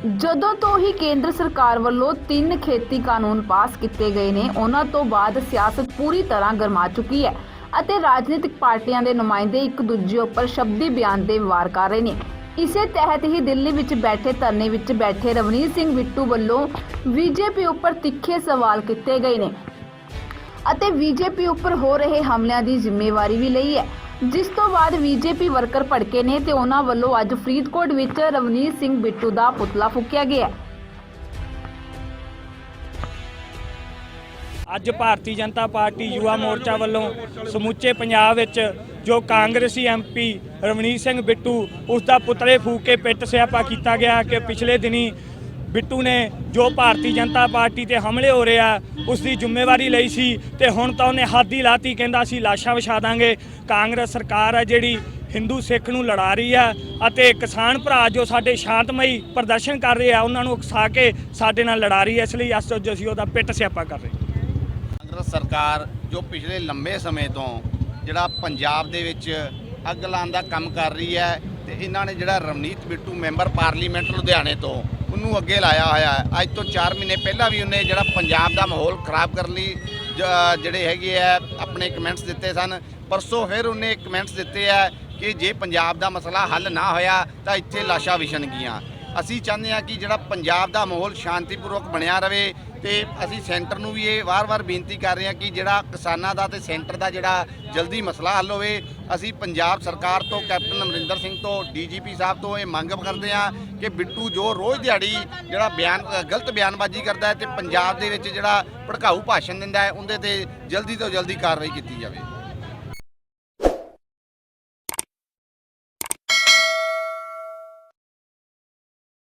ਜਦੋਂ ਤੋਂ ਹੀ ਕੇਂਦਰ ਸਰਕਾਰ ਵੱਲੋਂ ਤਿੰਨ ਖੇਤੀ ਕਾਨੂੰਨ ਪਾਸ ਕੀਤੇ ਗਏ ਨੇ, ਉਹਨਾਂ ਤੋਂ ਬਾਅਦ ਸਿਆਸਤ ਪੂਰੀ ਤਰ੍ਹਾਂ ਗਰਮਾ ਚੁੱਕੀ ਹੈ ਅਤੇ ਰਾਜਨੀਤਿਕ ਪਾਰਟੀਆਂ ਦੇ ਨੁਮਾਇੰਦੇ ਇੱਕ ਦੂਜੇ ਉੱਪਰ ਸ਼ਬਦੀ ਬਿਆਨ ਦੇ ਵਾਰ ਕਰ ਰਹੇ ਨੇ। ਇਸੇ ਤਹਿਤ ਹੀ ਦਿੱਲੀ ਵਿੱਚ ਬੈਠੇ ਧਰਨੇ ਵਿੱਚ ਬੈਠੇ ਰਵਨੀਤ ਸਿੰਘ ਬਿੱਟੂ ਵੱਲੋਂ ਬੀਜੇਪੀ ਉੱਪਰ ਤਿੱਖੇ ਸਵਾਲ ਕੀਤੇ ਗਏ ਨੇ ਅਤੇ ਬੀਜੇਪੀ ਉੱਪਰ ਹੋ ਰਹੇ ਹਮਲਿਆਂ ਦੀ ਜ਼ਿੰਮੇਵਾਰੀ ਵੀ ਲਈ ਹੈ। ਜਿਸ ਤੋਂ ਬਾਅਦ ਬੀਜੇਪੀ ਵਰਕਰ ਭੜਕੇ ਨੇ ਤੇ ਉਹਨਾਂ ਵੱਲੋਂ ਅੱਜ ਫਰੀਦਕੋਟ ਵਿੱਚ ਰਵਨੀਤ ਸਿੰਘ ਬਿੱਟੂ ਦਾ ਪੁਤਲਾ ਫੂਕਿਆ ਗਿਆ। ਅੱਜ ਭਾਰਤੀ ਜਨਤਾ ਪਾਰਟੀ ਯੁਵਾ ਮੋਰਚਾ ਵੱਲੋਂ ਸਮੁੱਚੇ ਪੰਜਾਬ ਵਿੱਚ ਜੋ ਕਾਂਗਰਸੀ ਐਮਪੀ ਰਵਨੀਤ ਸਿੰਘ ਬਿੱਟੂ ਉਸ ਦਾ ਪੁਤਲੇ ਫੂਕ ਕੇ ਪਿੱਟ ਸਿਆਪਾ ਕੀਤਾ ਗਿਆ ਕਿ ਪਿਛਲੇ ਦਿਨੀ ਬਿੱਟੂ ਨੇ ਜੋ ਭਾਰਤੀ ਜਨਤਾ ਪਾਰਟੀ ਤੇ ਹਮਲੇ ਹੋ ਰਿਹਾ ਉਸ ਦੀ ਜ਼ਿੰਮੇਵਾਰੀ ਲਈ ਸੀ ਤੇ ਹੁਣ ਤਾਂ ਉਹਨੇ ਹੱਦ ਹੀ ਲਾਤੀ, ਕਹਿੰਦਾ ਸੀ ਲਾਸ਼ਾਂ ਵਿਛਾ ਦਾਂਗੇ। ਕਾਂਗਰਸ ਸਰਕਾਰ ਹੈ ਜਿਹੜੀ ਹਿੰਦੂ ਸਿੱਖ ਨੂੰ ਲੜਾ ਰਹੀ ਹੈ ਅਤੇ ਕਿਸਾਨ ਭਰਾ ਜੋ ਸਾਡੇ ਸ਼ਾਂਤਮਈ ਪ੍ਰਦਰਸ਼ਨ ਕਰ ਰਹੇ ਆ, ਉਹਨਾਂ ਨੂੰ ਉਕਸਾ ਕੇ ਸਾਡੇ ਨਾਲ ਲੜਾ ਰਹੀ ਹੈ ਇਸ ਲਈ ਅੱਜ ਅਸੀਂ ਉਹਦਾ ਪਿੱਟ ਸਿਆਪਾ ਕਰ ਰਹੇ ਕਾਂਗਰਸ ਸਰਕਾਰ ਜੋ ਪਿਛਲੇ ਲੰਬੇ ਸਮੇਂ ਤੋਂ ਜਿਹੜਾ ਪੰਜਾਬ ਦੇ ਵਿੱਚ ਅੱਗ ਲਾਉਣ ਦਾ ਕੰਮ ਕਰ ਰਹੀ ਹੈ ਤੇ ਇਹਨਾਂ ਨੇ ਜਿਹੜਾ ਰਵਨੀਤ ਬਿੱਟੂ ਮੈਂਬਰ ਪਾਰਲੀਮੈਂਟ ਲੁਧਿਆਣੇ ਤੋਂ ਉਹਨੂੰ ਅੱਗੇ ਲਾਇਆ ਹੋਇਆ ਹੈ। ਅੱਜ ਤੋਂ 4 ਮਹੀਨੇ ਪਹਿਲਾਂ ਵੀ ਉਹਨੇ ਜਿਹੜਾ ਪੰਜਾਬ ਦਾ ਮਾਹੌਲ ਖਰਾਬ ਕਰਨ ਲਈ ਜਿਹੜੇ ਹੈਗੇ ਆ, ਆਪਣੇ ਕਮੈਂਟਸ ਦਿੱਤੇ ਸਨ। ਪਰਸੋਂ ਫਿਰ ਉਹਨੇ ਕਮੈਂਟਸ ਦਿੱਤੇ ਆ ਕਿ ਜੇ ਪੰਜਾਬ ਦਾ ਮਸਲਾ ਹੱਲ ਨਾ ਹੋਇਆ ਤਾਂ ਇੱਥੇ ਲਾਸ਼ਾਂ ਵਿਛਣਗੀਆਂ। ਅਸੀਂ ਚਾਹੁੰਦੇ ਹਾਂ ਕਿ ਜਿਹੜਾ ਪੰਜਾਬ ਦਾ ਮਾਹੌਲ ਸ਼ਾਂਤੀਪੂਰਵਕ ਬਣਿਆ ਰਵੇ ਤੇ ਅਸੀਂ ਸੈਂਟਰ ਨੂੰ ਵੀ ਇਹ ਵਾਰ-ਵਾਰ ਬੇਨਤੀ ਕਰ ਰਹੇ ਹਾਂ ਕਿ ਜਿਹੜਾ ਕਿਸਾਨਾਂ ਦਾ ਤੇ ਸੈਂਟਰ ਦਾ ਜਿਹੜਾ ਜਲਦੀ ਮਸਲਾ ਹੱਲ ਹੋਵੇ, ਅਸੀਂ ਪੰਜਾਬ ਸਰਕਾਰ ਤੋਂ, ਕੈਪਟਨ ਅਮਰਿੰਦਰ ਸਿੰਘ ਤੋਂ, ਡੀਜੀਪੀ ਸਾਹਿਬ ਤੋਂ ਇਹ ਮੰਗ ਕਰਦੇ ਹਾਂ ਕਿ ਬਿੱਟੂ ਜੋ ਰੋਜ਼ ਦਿਹਾੜੀ ਜਿਹੜਾ ਬਿਆਨ ਗਲਤ ਬਿਆਨਬਾਜ਼ੀ ਕਰਦਾ ਹੈ ਤੇ ਪੰਜਾਬ ਦੇ ਵਿੱਚ ਜਿਹੜਾ ਭੜਕਾਊ ਭਾਸ਼ਣ ਦਿੰਦਾ ਹੈ, ਉਹਦੇ ਤੇ ਜਲਦੀ ਤੋਂ ਜਲਦੀ ਕਾਰਵਾਈ ਕੀਤੀ ਜਾਵੇ।